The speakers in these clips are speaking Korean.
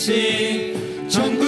없이 전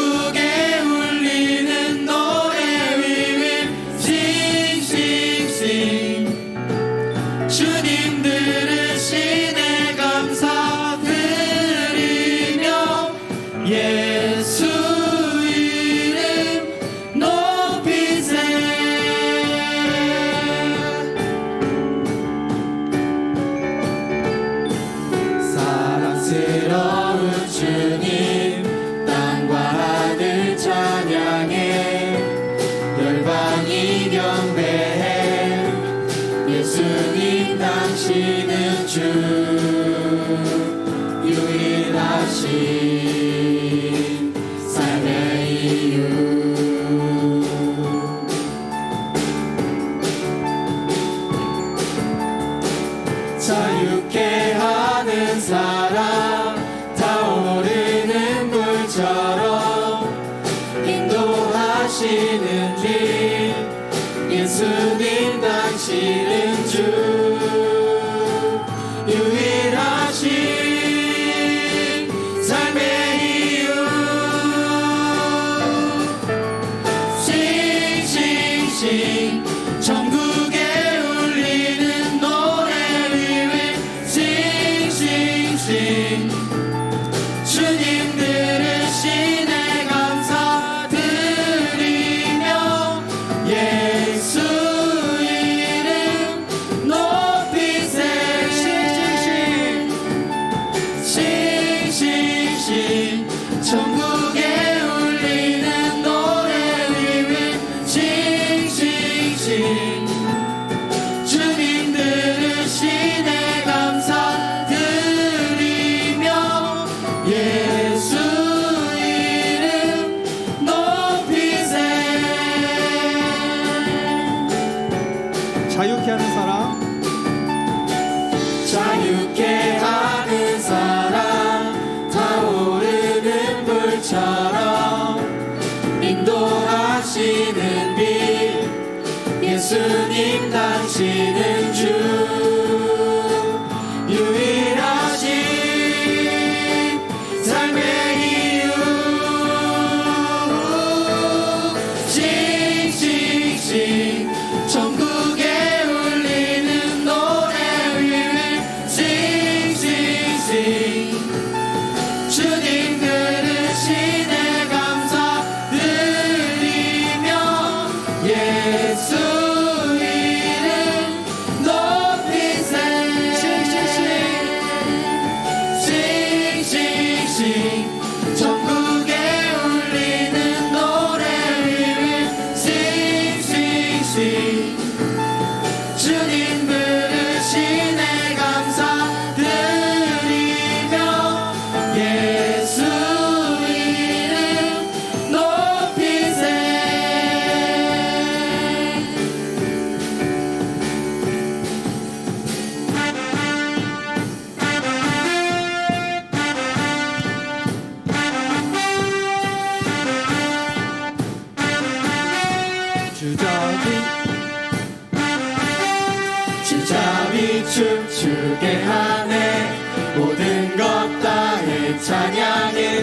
예수님 당신은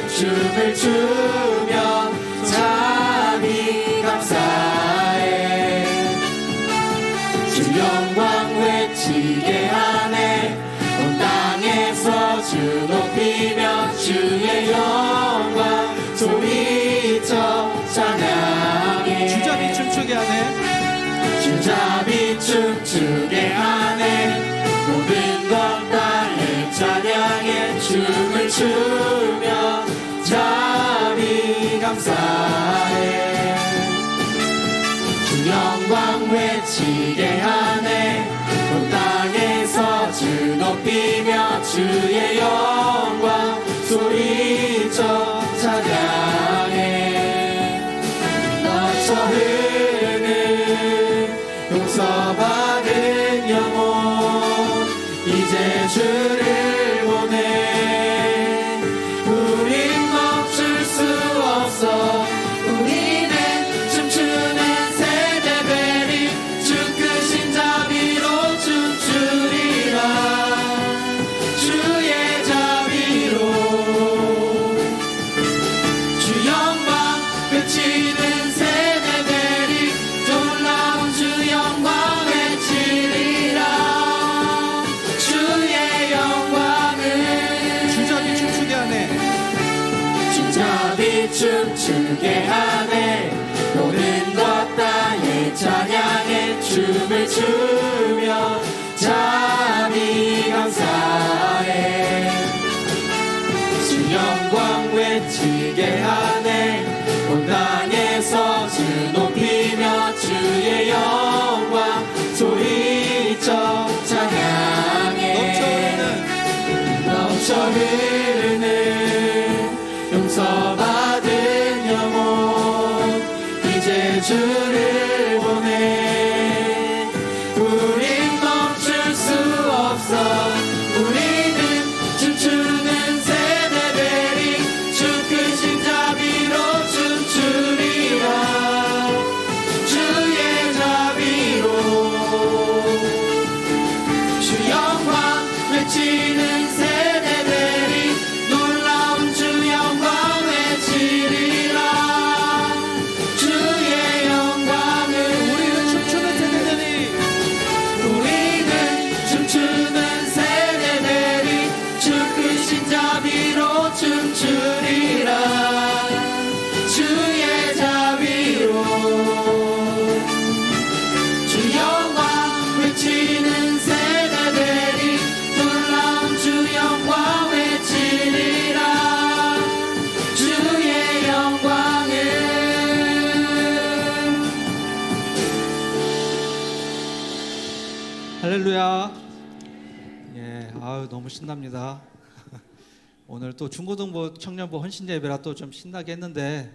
춤을 추며 참이 감사해. 주 영광 외치게 하네. 온 땅에서 주 높이며 주의 영광 소리쳐 찬양해. 주자비 춤추게 하네. 주자비 춤추게 하네. 모든 것 다 찬양해. 춤을 추며 감사해. 주 영광 외치게 하네. 온 땅에서 주 높이며 주의 영. 춤추게 하네. 모든 것 다해 찬양해 춤을 추며 자비 감사해. 주 영광 외치게 하네. 온 땅에서 주 높이며 주의 영 주를 보내. 우린 멈출 수 없어. 우리는 춤추는 세대들이 주 크신 자비로 춤추리라. 주의 자비로. 주 영광 외치는 할렐루야. 예, 아유 너무 신납니다. 오늘 또 중고등부 청년부 헌신 예배라 또 좀 신나게 했는데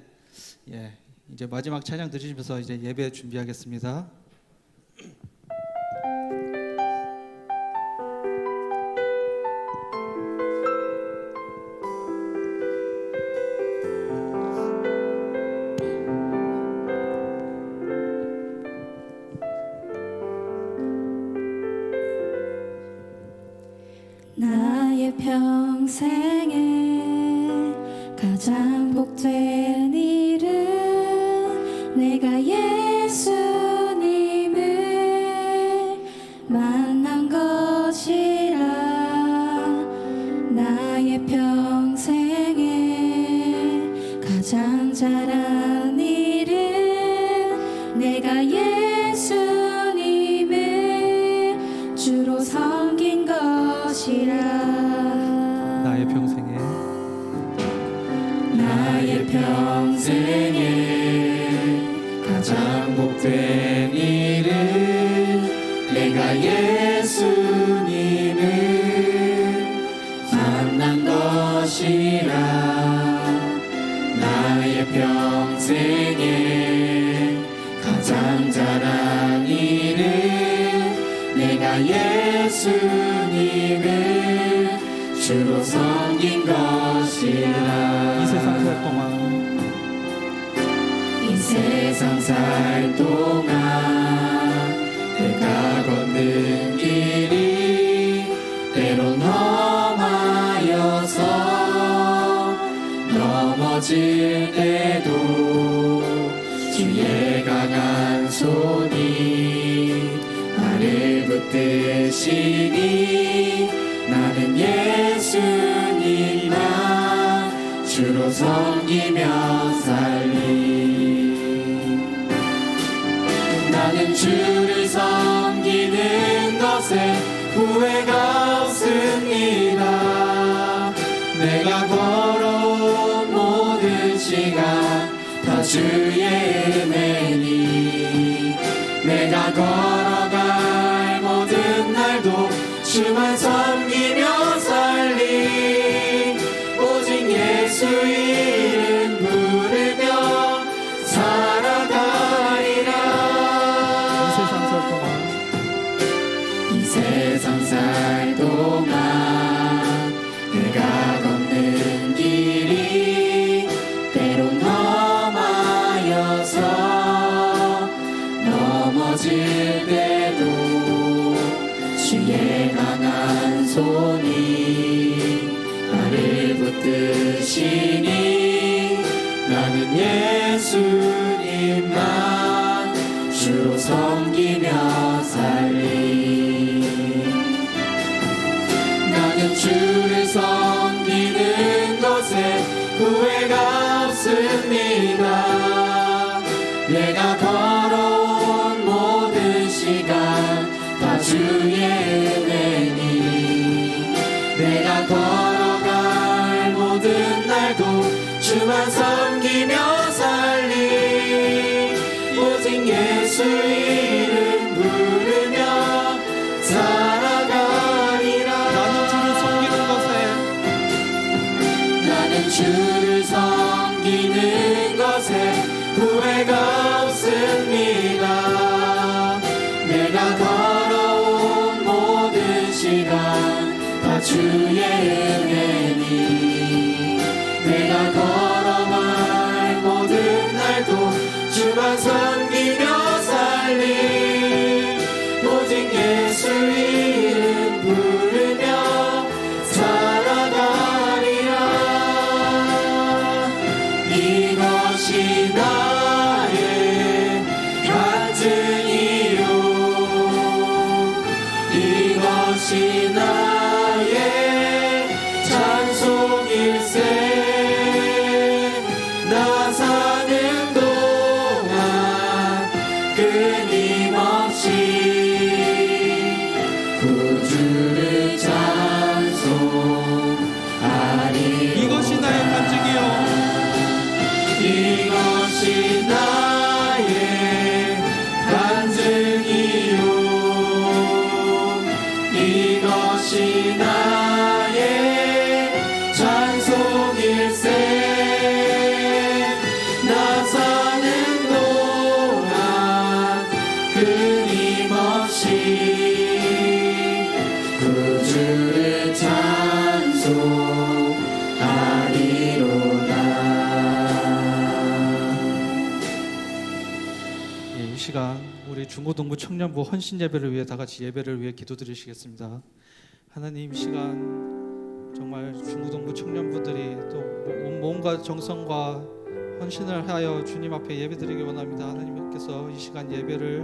예, 이제 마지막 찬양 드리시면서 이제 예배 준비하겠습니다. 평생에 만난 것이라 나의 평생에 가장 잘한 일은 내가 예수님을 주로 섬긴 것이라. 이 세상 살 동안 이 세상 살 동안 넘어질 때도 주의 강한 손이 나를 붙드시니 나는 예수님만 주로 섬기며 살 주의 은혜니 내가 걸어갈 모든 날도 주만 섬 나는 예수님만 섬기는 것에 후회가 없습니다. 내가 걸 주만 섬기며 살리. 오직 예수 이름 부르며 살아가리라. 나는 주를 섬기는 것에 나는 주를 섬 이것 이 시간 우리 중고등부 청년부 헌신 예배를 위해 다 같이 예배를 위해 기도드리시겠습니다. 하나님 이 시간 정말 중고등부 청년부들이 또온 몸과 정성과 헌신을 하여 주님 앞에 예배드리기 원합니다. 하나님께서 이 시간 예배를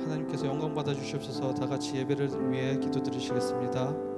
하나님께서 영광 받아 주시옵소서. 다 같이 예배를 위해 기도드리시겠습니다.